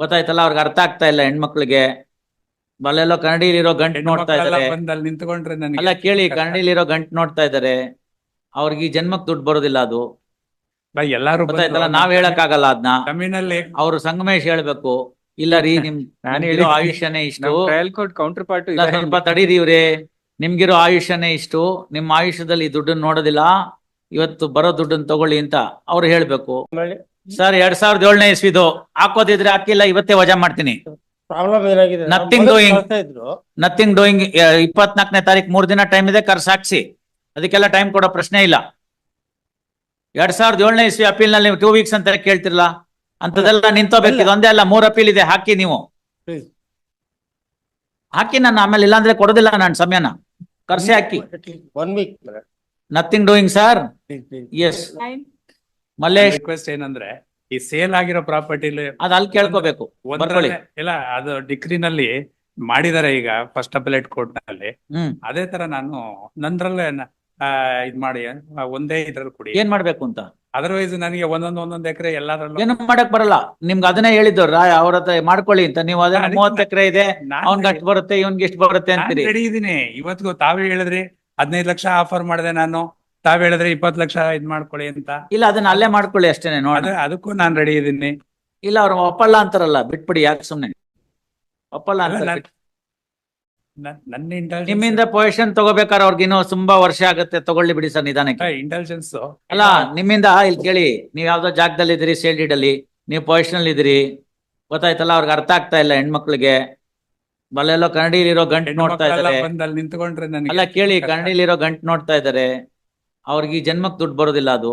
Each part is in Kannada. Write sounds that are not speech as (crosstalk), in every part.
ಗೊತ್ತಾಯ್ತಲ್ಲ ಅವ್ರಿಗೆ ಅರ್ಥ ಆಗ್ತಾ ಇಲ್ಲ ಹೆಣ್ಮಕ್ಳಿಗೆ. ಅಲ್ಲೆಲ್ಲೋ ಕನ್ನಡಿಲಿರೋ ಗಂಟು ನೋಡ್ತಾ ಇದ್ದಾರೆ. ಇದಾರೆ ಅಲ್ಲಿ ನಿಂತ್ಕೊಂಡ್ರೆ ಅಲ್ಲ ಕೇಳಿ. ಕನ್ನಡಿಲಿರೋ ಗಂಟು ನೋಡ್ತಾ ಇದಾರೆ ಅವ್ರಿಗೆ ಈ ಜನ್ಮಕ್ ದುಡ್ಡು ಬರೋದಿಲ್ಲ ಅದು. ಬಾ, ಎಲ್ಲಾರು ಗೊತ್ತಾಯ್ತಲ್ಲ ನಾವ್ ಹೇಳಕ್ ಆಗಲ್ಲ ಅದನ್ನ ತಮಿಳ್ನಲ್ಲಿ ಅವ್ರು ಸಂಗಮೇಶ್ ಹೇಳ್ಬೇಕು ಇಲ್ಲ ರೀ ನಿಮ್ (laughs) ಹೇಳಿದ್ದು ಆಯುಷ್ಯನೇ ಇಷ್ಟು. ಟ್ರಯಲ್ ಕೋರ್ಟ್ ಕೌಂಟರ್ ಪಾರ್ಟ್ ಸ್ವಲ್ಪ ತಡೀರಿ ಇವ್ರೆ ನಿಮ್ಗಿರೋ ಆಯುಷ್ಯನೇ ಇಷ್ಟು ನಿಮ್ಮ ಆಯುಷ್ಯದಲ್ಲಿ ದುಡ್ಡನ್ನ ನೋಡೋದಿಲ್ಲ. ಇವತ್ತು ಬರೋ ದುಡ್ಡನ್ನ ತಗೊಳ್ಳಿ ಅಂತ ಅವ್ರು ಹೇಳ್ಬೇಕು. ಸರ್ ಎರಡ್ ಸಾವಿರದ ಏಳನೇ ಇಸ್ವಿದು. ಹಾಕೋದಿದ್ರೆ ಹಾಕಿಲ್ಲ ಇವತ್ತೇ ವಜಾ ಮಾಡ್ತೀನಿ. ಪ್ರಾಬ್ಲಮ್ ಏನಾಗಿದೆ? Nothing ಮೊದಲು doing. ಕಳ್ಸ್ತಾ ಇದ್ರು. ನಥಿಂಗ್ ಡೂಯಿಂಗ್ ಇಪ್ಪತ್ನಾಲ್ಕನೇ ತಾರೀಕು ಮೂರ್ ದಿನ ಟೈಮ್ ಇದೆ ಕರ್ಸ್ ಹಾಕ್ಸಿ. ಅದಕ್ಕೆಲ್ಲ ಟೈಮ್ ಕೊಡೋ ಪ್ರಶ್ನೆ ಇಲ್ಲ. ಎರಡ್ ಸಾವಿರದ ಏಳನೇ ಇಸ್ವಿ ಅಪೀಲ್ನಲ್ಲಿ ಟೂ ವೀಕ್ಸ್ ಅಂತ ಕೇಳ್ತಿರಲ್ಲ ಅಂತದೆಲ್ಲ ನಿಂತೋಬೇಕು ಇದು ಒಂದೇ ಅಲ್ಲ ಮೂರ್ ಅಪೀಲ್ ಇದೆ ಹಾಕಿ ನೀವು. Please. ಹಾಕಿ ನಾನು ಆಮೇಲೆ ಇಲ್ಲಾಂದ್ರೆ ಕೊಡೋದಿಲ್ಲ ನಾನು ಸಮಯನ. ಕರ್ಸಿ ಹಾಕಿ. One week nothing doing sir S Mallesh. Request ಏನಂದ್ರೆ ಈ ಸೇಲ್ ಆಗಿರೋ ಪ್ರಾಪರ್ಟಿಲಿ ಅದ್ ಅಲ್ಲಿ ಕೇಳ್ಕೋಬೇಕು. ಬರ್ಕೊಳ್ಳಿ. ಇಲ್ಲ ಅದು ಡಿಗ್ರಿನಲ್ಲಿ ಮಾಡಿದಾರೆ ಈಗ ಫಸ್ಟ್ ಅಪಲೇಟ್ ಕೋರ್ಟ್ನಲ್ಲಿ. ಹ್ಮ್. ಅದೇ ತರ ನಾನು ನಂದ್ರಲ್ಲೇ ಇದ್ ಮಾಡಿ ಒಂದೇ ಇದ್ರಲ್ಲಿ ಕೊಡಿ. ಏನ್ ಮಾಡ್ಬೇಕು ಅಂತ? ಅದರ್ವೈಸ್ ನನಗೆ ಒಂದೊಂದ್ ಒಂದೊಂದ್ ಎಕರೆ ಎಲ್ಲಾದ್ರಲ್ಲೂ ಏನು ಮಾಡಕ್ ಬರಲ್ಲ. ನಿಮ್ಗೆ ಅದನ್ನೇ ಹೇಳಿದ್ರ ರಾಯ್ ಅವ್ರ ಹತ್ರ ಮಾಡ್ಕೊಳ್ಳಿ ಅಂತ. ನೀವು ಅದೇ ಮೂವತ್ತು ಎಕರೆ ಇದೆ ಅವ್ನ್ ಅವ್ನ್ಗೆ ಅಷ್ಟು ಬರುತ್ತೆ ಇವ್ನ್ಗೆ ಇಷ್ಟು ಬರುತ್ತೆ ಅಂತ ರೆಡಿ ಇದೀನಿ ಇವತ್ತಿಗೂ ತಾವೇ ಹೇಳಿದ್ರಿ ಹದಿನೈದು ಲಕ್ಷ ಆಫರ್ ಮಾಡಿದೆ ನಾನು. ತಾವ್ ಹೇಳಿದ್ರೆ ಇಪ್ಪತ್ ಲಕ್ಷ ಇದ್ ಮಾಡ್ಕೊಳ್ಳಿ ಅಂತ. ಇಲ್ಲ ಅದನ್ನ ಅಲ್ಲೇ ಮಾಡ್ಕೊಳ್ಳಿ ಅಷ್ಟೇನೆ ನೋಡ ಅದ ಅದಕ್ಕೂ ನಾನ್ ರೆಡಿ ಇದೀನಿ ಇಲ್ಲ ಅವ್ರು ಒಪ್ಪಲ್ಲ ಅಂತಾರಲ್ಲ ಬಿಟ್ಬಿಡಿ ಯಾಕೆ ಸುಮ್ನೆ. ಒಪ್ಪಲ್ಲ ಅಲ್ಲ, ಅಂತ ನಾನ್- ನನ್- ನನ್ನ ಇಂಟೆಲಿಜೆನ್ಸ್ ನಿಮ್ಮಿಂದ ಪೊಸಿಷನ್ ತಗೋಬೇಕಾದ್ರೆ ಅವ್ರಿಗೆ ಇನ್ನೂ ತುಂಬಾ ವರ್ಷ ಆಗುತ್ತೆ ತಗೊಳ್ಳಿ ಬಿಡಿ ಸರ್ ನಿಧಾನಕ್ಕೆ. ಇಂಟೆಲಿಜೆನ್ಸ್ ಅಲ್ಲ ನಿಮ್ಮಿಂದ ಇಲ್ಲಿ ಕೇಳಿ ನೀವ್ ಯಾವ್ದೋ ಜಾಗದಲ್ಲಿ ಇದ್ದೀರಿ ಸೇಲ್ ಡೀಡ್ ಅಲ್ಲಿ ನೀವು ಪೊಸಿಷನ್ ಇದ್ದೀರಿ ಗೊತ್ತಾಯ್ತಲ್ಲ ಅವ್ರಿಗೆ ಅರ್ಥ ಆಗ್ತಾ ಇಲ್ಲ ಹೆಣ್ಮಕ್ಳಿಗೆ. ಬಲ್ಲೆಲ್ಲೋ ಕನ್ನಡಿಲಿರೋ ಗಂಟು ನೋಡ್ತಾ ಇದಾರೆ ಬಂದ್ ಅಲ್ಲಿ ನಿಂತ್ಕೊಂಡ್ರೆ ಅಲ್ಲ ನನಗೆ ಕೇಳಿ. ಕನ್ನಡಿಲಿರೋ ಗಂಟು ನೋಡ್ತಾ ಇದಾರೆ ಅವ್ರಿಗೆ ಈ ಜನ್ಮಕ್ ದುಡ್ಡು ಬರೋದಿಲ್ಲ ಅದು.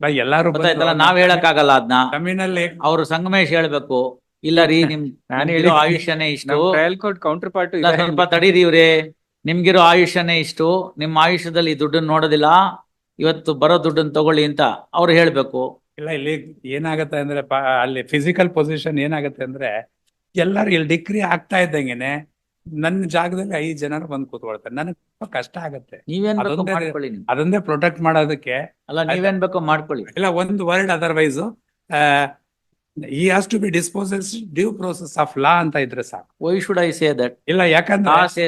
ಬೈ ಎಲ್ಲಾರು ಗೊತ್ತಾಯ್ತಲ್ಲ? ನಾವ್ ಹೇಳಕ್ಕಾಗಲ್ಲ ಅದನ್ನ ಕಮ್ಮಿನಲ್ಲಿ ಅವ್ರು ಸಂಗಮೇಶ್ ಹೇಳ್ಬೇಕು ಇಲ್ಲ ರೀ ನಿಮ್ ನಾನು ನಿಮ್ಗಿರೋ ಹೇಳಿದ್ದು ಆಯುಷ್ಯನೇ ಇಷ್ಟು. ಟ್ರಯಲ್ ಕೋರ್ಟ್ ಕೌಂಟರ್ ಪಾರ್ಟ್ ಇಲ್ಲ ಸ್ವಲ್ಪ ತಡೀರಿ ಇವ್ರೆ ನಿಮ್ಗಿರೋ ಆಯುಷ್ಯನೇ ಇಷ್ಟು. ನಿಮ್ಮ ಆಯುಷ್ಯದಲ್ಲಿ ಈ ದುಡ್ಡನ್ನ ನೋಡೋದಿಲ್ಲ. ಇವತ್ತು ಬರೋ ದುಡ್ಡನ್ನ ತಗೊಳ್ಳಿ ಅಂತ ಅವ್ರು ಹೇಳ್ಬೇಕು. ಇಲ್ಲ ಇಲ್ಲಿ ಏನಾಗತ್ತೆ ಅಂದ್ರೆ ಅಲ್ಲಿ ಫಿಸಿಕಲ್ ಪೊಸಿಷನ್ ಏನಾಗತ್ತೆ ಅಂದ್ರೆ ಎಲ್ಲರೂ ಇಲ್ಲಿ ಡಿಗ್ರಿ ಆಗ್ತಾ ಇದ್ದಂಗೆನೆ ನನ್ನ ಜಾಗದಲ್ಲಿ ಐದ್ ಜನರು ಬಂದು ಕೂತ್ಕೊಳ್ತಾರೆ. ನನಗೆ ತುಂಬಾ ಕಷ್ಟ ಆಗತ್ತೆ. ನೀವೇನ್ ಬೇಕೋ ಅದೊಂದೇ- ಮಾಡ್ಕೊಳ್ಳಿ ನೀವು. ಅದೊಂದೇ ಪ್ರೊಟೆಕ್ಟ್ ಮಾಡೋದಕ್ಕೆ ಅಲ್ಲ ನೀವೇನ್ ಬೇಕೋ ಮಾಡ್ಕೊಳ್ಳಿ. ಇಲ್ಲ ಒಂದು ವರ್ಡ್ ಅದರ್ವೈಸ್ ಈ has to be disposes due process of law ಅಂತ ಇದ್ರೆ ಸಾಕು. Why should I say that ಇಲ್ಲ ಯಾಕಂದ್ರೆ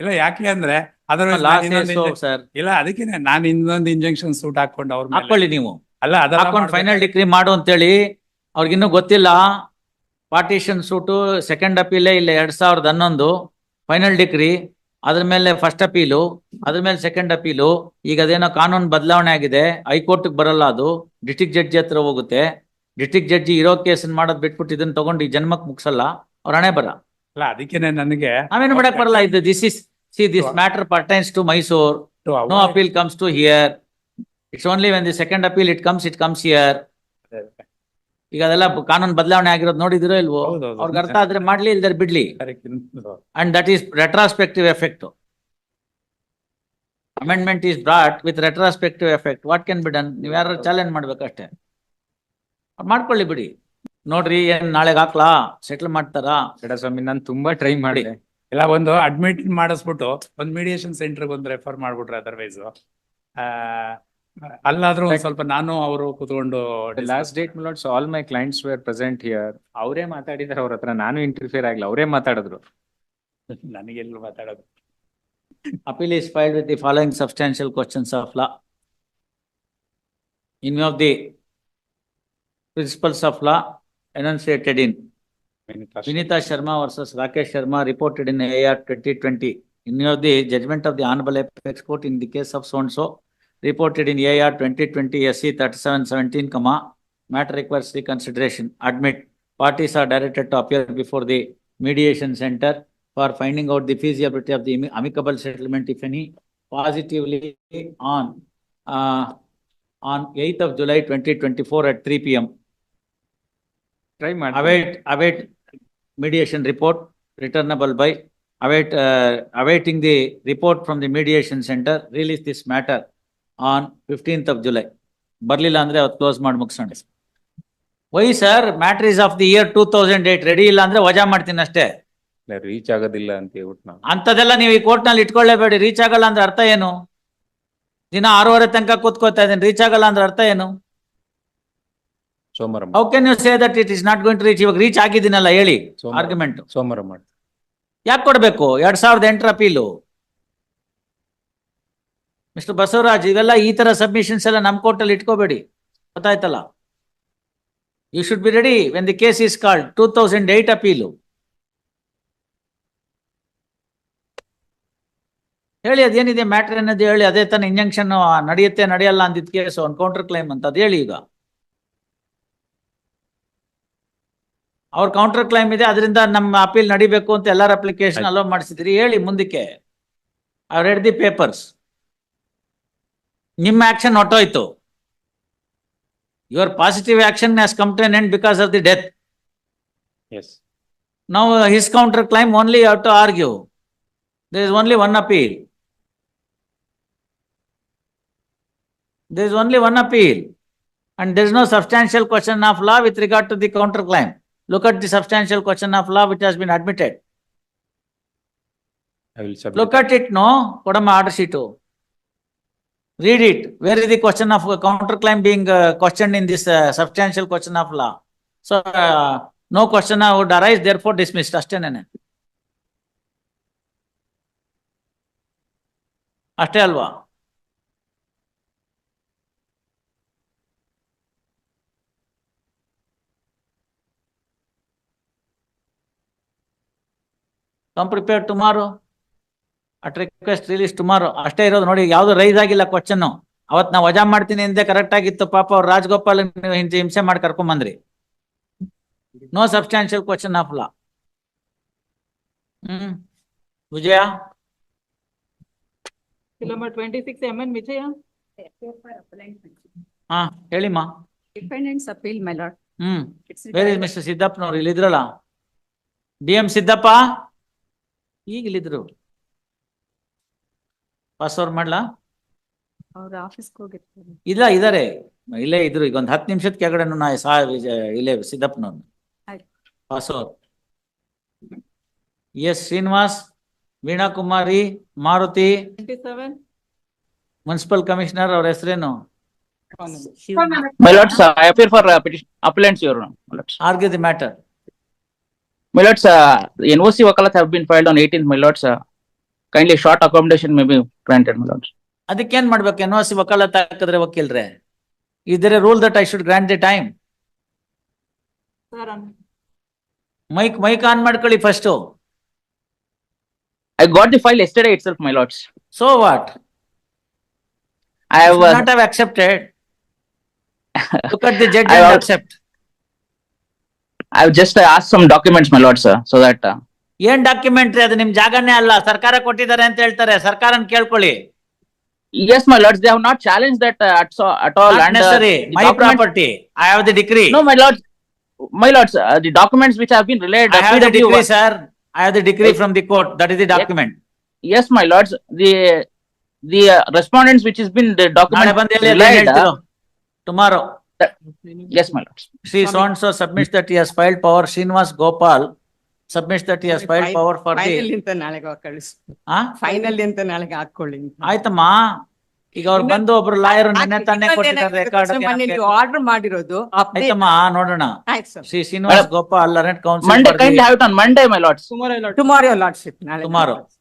ಇಲ್ಲ ಯಾಕೆ ಅಂದ್ರೆ ಅದರ್ವೈಸ್ ಲಾ ಸರ್ ಇಲ್ಲ ಅದಕ್ಕೆ ನಾನು ಇನ್ನೊಂದು ಇಂಜೆಕ್ಷನ್ ಸೂಟ್ ಹಾಕೊಂಡು ಅವ್ರ ಮೇಲೆ ಹಾಕೊಳ್ಳಿ ನೀವು. ಅಲ್ಲ ಅದೆಲ್ಲ ಹಾಕೊಂಡು ಮಾಡ್ಬೇಕು. ಫೈನಲ್ ಡಿಗ್ರಿ ಮಾಡು ಅಂತೇಳಿ ಅವ್ರಿಗಿನ್ನೂ ಗೊತ್ತಿಲ್ಲ. ಪಾರ್ಟಿಷನ್ ಸೂಟು ಸೆಕೆಂಡ್ ಅಪೀಲೇ ಇಲ್ಲ ಎರಡ್ ಸಾವಿರದ ಹನ್ನೊಂದು ಫೈನಲ್ ಡಿಗ್ರಿ ಅದ್ರ ಮೇಲೆ ಫಸ್ಟ್ ಅಪೀಲು ಅದ್ರ ಮೇಲೆ ಸೆಕೆಂಡ್ ಅಪೀಲು ಈಗ ಅದೇನೋ ಕಾನೂನು ಬದಲಾವಣೆ ಆಗಿದೆ ಹೈಕೋರ್ಟ್ ಬರಲ್ಲ ಅದು ಡಿಸ್ಟಿಕ್ ಜಡ್ಜಿ ಹತ್ರ ಹೋಗುತ್ತೆ. ಡಿಸ್ಟಿಕ್ ಜಡ್ಜಿ ಇರೋ ಕೇಸನ್ ಮಾಡೋದ್ ಬಿಟ್ಬಿಟ್ಟು ಇದನ್ನ ತಗೊಂಡು ಈ ಜನ್ಮಕ್ ಮುಗಿಸಲ್ಲ ಅವ್ರ ಹಣೆ ಬರ. ಅಲ್ಲ ಅದಕ್ಕೆ ನನಗೆ ಆಮೇಲೆ ಮಾಡಕ್ ಬರಲ್ಲ ಇದು this is see this matter pertains to Mysore no appeal comes to here it's only when the second appeal it comes it comes here ಈಗ ಅದೆಲ್ಲ ಕಾನೂನು ಬದಲಾವಣೆ ಆಗಿರೋದು ನೋಡಿದಿರೋ ಇಲ್ವೋ. ಅವ್ರಿಗೆ ಅರ್ಥ ಆದ್ರೆ ಮಾಡ್ಲಿ ಇಲ್ದರೆ ಬಿಡ್ಲಿ. Correct. And that is retrospective effect amendment is brought with retrospective effect what can be done ನೀವು ಯಾರು ಚಾಲೆಂಜ್ ಮಾಡ್ಬೇಕಷ್ಟೇ. ಅವ್ರ್ ಮಾಡ್ಕೊಳ್ಳಿ ಬಿಡಿ. ನೋಡ್ರಿ ಏನ್ ನಾಳೆಗ್ ಹಾಕ್ಲಾ? ಸೆಟ್ಲ್ ಮಾಡ್ತಾರಾ? ಸ್ವಾಮಿ ನಾನು ತುಂಬಾ ಟ್ರೈ ಮಾಡಿ ಇಲ್ಲ ಒಂದು ಅಡ್ಮಿಟ್ ಮಾಡಿಸ್ಬಿಟ್ಟು ಒಂದು ಮೀಡಿಯೇಷನ್ ಸೆಂಟರ್ಗೆ ಒಂದು ರೆಫರ್ ಮಾಡ್ಬಿಟ್ರೆ ಅದರ್ವೈಸ್ ಅಲ್ಲಾದ್ರೂ ಸ್ವಲ್ಪ ನಾನು ಅವರು ಕುತ್ಕೊಂಡು last date milords all my clients were present here ಅವರೇ ಮಾತಾಡಿದ್ರೆ ಅವ್ರ ಹತ್ರ. ನಾನು ಇಂಟರ್ಫಿಯರ್ ಆಗ್ಲಿಲ್ಲ. ಅವರೇ ಮಾತಾಡಿದ್ರು. (laughs) ನನಗೆಲ್ಲ ಮಾತಾಡೋದು. Appeal is filed with the following substantial questions of law in of the principles of law enunciated in Vineeta Sharma versus Rakesh Sharma reported in A R twenty twenty in of the judgment of the honourable apex court in the case of so and so reported in AR 2020 SC 3717, comma, matter requires reconsideration. Admit parties are directed to appear before the mediation center for finding out the feasibility of the amicable settlement, if any, positively on uh, on 8th of July 2024 at 3 p.m. Try await await mediation report returnable by await uh, awaiting the report from the mediation center. Release this matter on fifteenth of July ಬರ್ಲಿಲ್ಲ ಅಂದ್ರೆ ಅವತ್ತು ಕ್ಲೋಸ್ ಮಾಡಿ ಮುಗಿಸೋಣ. Why sir matters of the year two thousand eight ready ಇಲ್ಲ ಅಂದ್ರೆ ವಜಾ ಮಾಡ್ತೀನಿ ಅಷ್ಟೇ. ರೀಚ್ ಆಗೋದಿಲ್ಲ ಅಂತ ಹೇಳ್ಬಿಟ್ಟು ನಾವು ಅಂತದೆಲ್ಲ ನೀವು ಈ ಕೋರ್ಟ್ನಲ್ಲಿ ಇಟ್ಕೊಳ್ಳೇಬೇಡಿ. ರೀಚ್ ಆಗಲ್ಲ ಅಂದ್ರೆ ಅರ್ಥ ಏನು? ದಿನ ಆರೂವರೆ ತನಕ ಕೂತ್ಕೋತಾ ಇದ್ದೀನಿ. ರೀಚ್ ಆಗಲ್ಲ ಅಂದ್ರೆ ಅರ್ಥ ಏನು? ಸೋಮವಾರ how can you say that it is not going to reach ಇವಾಗ ರೀಚ್ ಆಗಿದ್ದೀನಲ್ಲ ಹೇಳಿ. ಸೋಮವಾರ. ಆರ್ಗ್ಯುಮೆಂಟ್ ಸೋಮವಾರ ಮಾಡಿ ಯಾಕೆ ಕೊಡಬೇಕು? ಎರಡ್ ಸಾವಿರದ ಎಂಟರ ಅಪೀಲು. ಮಿಸ್ಟರ್ ಬಸವರಾಜ್ ಇವೆಲ್ಲ ಈ ತರ ಸಬ್ಮಿಷನ್ಸ್ ಎಲ್ಲ ನಮ್ಮ ಕೋರ್ಟಲ್ಲಿ ಇಟ್ಕೋಬೇಡಿ. ಗೊತ್ತಾಯ್ತಲ್ಲ? You should be ready when the case is called two thousand eight appeal ಹೇಳಿ ಅದೇನಿದೆ ಮ್ಯಾಟ್ರ್ ಅನ್ನೋದು ಹೇಳಿ ಅದೇ ತಾನೇ ಇಂಜಂಕ್ಷನ್ ನಡೆಯುತ್ತೆ ನಡೆಯಲ್ಲ ಅಂದಿದ್ ಕೇಸ್ ಒಂದು ಕೌಂಟರ್ ಕ್ಲೈಮ್ ಅಂತ ಅದು ಹೇಳಿ ಈಗ. ಅವ್ರ ಕೌಂಟರ್ ಕ್ಲೈಮ್ ಇದೆ ಅದರಿಂದ ನಮ್ಮ ಅಪೀಲ್ ನಡಿಬೇಕು ಅಂತ ಎಲ್ಲರ ಅಪ್ಲಿಕೇಶನ್ ಅಲೋ ಮಾಡಿಸಿದ್ರಿ. ಹೇಳಿ ಮುಂದಕ್ಕೆ. ಐ ರೆಡ್ ದಿ ಪೇಪರ್ಸ್ ನಿಮ್ಮ action ಹೊಟ್ಟೋಯ್ತು your positive action has come to an end because of the death as ನಾವು his counter claim only have to argue there is only one appeal. There is only one appeal. And there is no substantial question of law with regard to the counterclaim. Look at the substantial question of law which has been admitted. I will submit Look at it, no? Kodama order sheet. Read it. Where is the question of uh, counterclaim being uh, questioned in this uh, substantial question of law? So, uh, no question uh, would arise, therefore dismissed. ಅಷ್ಟೇನೇನೆ. ಅಷ್ಟೇ ಅಲ್ವಾ? Come prepared tomorrow. at request release tomorrow ಅಷ್ಟೇ ಇರೋದು ನೋಡಿ ಯಾವ್ದು ರೈಸ್ ಆಗಿಲ್ಲ ಕ್ವಶನ್ ಅವತ್ ನಾವು ವಜಾ ಮಾಡ್ತೀನಿ ಹಿಂದೆ ಕರೆಕ್ಟ್ ಆಗಿತ್ತು. ಪಾಪ ಅವ್ರು ರಾಜಗೋಪಾಲ್ ನೀವು ಹಿಂಸೆ ಹಿಂಸೆ ಮಾಡಿ ಕರ್ಕೊಂಡ್ ಬಂದ್ರಿ no substantial question of law hmm. Vijaya? Number twenty-six, MN Vijaya. ಹಾ ಹೇಳಿಮ್ಮ. Dependents appeal my lord hmm. It's where is regarding- mister ಸಿದ್ದಪ್ಪನವ್ರು ಇಲ್ಲಿದ್ರಲ್ಲ? ಡಿ ಎಂ ಸಿದ್ದಪ್ಪ ಈಗ ಇಲ್ಲಿದ್ರು. ಪಾಸ್ ಓವರ್ ಮಾಡ್ಲಾ? ಅವ್ರ ಇಲ್ಲ ಇದಾರೆ. ಇಲ್ಲೇ ಇದ್ರು ಈಗ ಒಂದು ಹತ್ತು ನಿಮಿಷದ ಕೆಳಗಡೆ ನಾ ಸಹ ಇಲ್ಲೇ ಸಿದ್ದಪ್ಪನವ್ರು pass over S Srinivas Veena Kumari Maruti municipal commissioner ಅವ್ರ ಹೆಸರೇನು? My lords N O C vakalat have been filed on eighteen my lords kindly short accommodation may be granted, my lords. ಅದಕ್ಕೇನ್ ಮಾಡ್ಬೇಕು ಎನ್ ಸಿ ವಕಾಲತ್ ಹಾಕಿದ್ರೆ ವಕೀಲ್ರೆ ಇದ್ರೆ rule that I should grant the time Sir, on mic mic on ಮಾಡ್ಕೊಳ್ಳಿ first I got the file yesterday itself, my lords. So what I have, uh, not have accepted look at the judge I have- accept I have just uh, asked some documents, my lords, uh, so that, uh, ಏನ್ ಡಾಕ್ಯುಮೆಂಟ್ರಿ ಅದು ನಿಮ್ ಜಾಗನೇ ಅಲ್ಲ ಸರ್ಕಾರ ಕೊಟ್ಟಿದ್ದಾರೆ ಅಂತ ಹೇಳ್ತಾರೆ ಸರ್ಕಾರನ್ ಕೇಳ್ಕೊಳ್ಳಿ yes, my lords, they have not challenged that uh, at, so, at all. and, uh, necessary the my document- property I have the degree No, my lords, my lords, uh, the documents which have been relayed. I uh, have the PW degree sir I have the degree from the court that is the document Yes, my lords, the, the uh, respondents which has been the ನಾಳೆ document ಬಂದು ಹೇಳಿ relayed, ಹೇಳ್ತಿರೋ uh, tomorrow yes, my lords. Shri soan so submits that he has filed power Srinivas Gopal submits that he has filed power for the final ಅಂತ ನಾಳೆಗೆ ಕಳಿಸ್. ಆ? ಫೈನಲ್ ಅಂತ ನಾಳೆಗೆ ಹಾಕೊಳ್ಳಿ ಆಯ್ತಮ್ಮ. ಈಗ ಅವ್ರು ಬಂದು ಒಬ್ರು ಲಾಯರ್ ನಿನ್ನೆ ತಾನೇ ಕೊಟ್ಟಿದ್ದಾರೆ ರೆಕಾರ್ಡ್ ಆರ್ಡರ್ ಮಾಡಿರೋದು update- ಆಯ್ತಮ್ಮ ನೋಡೋಣ. ಆಯ್ತು sir. Shri Srinivas Gopal learned Monday, kindly counsel have it on Monday, my lords. Tomorrow lordship ನಾಳೆ. Tomorrow.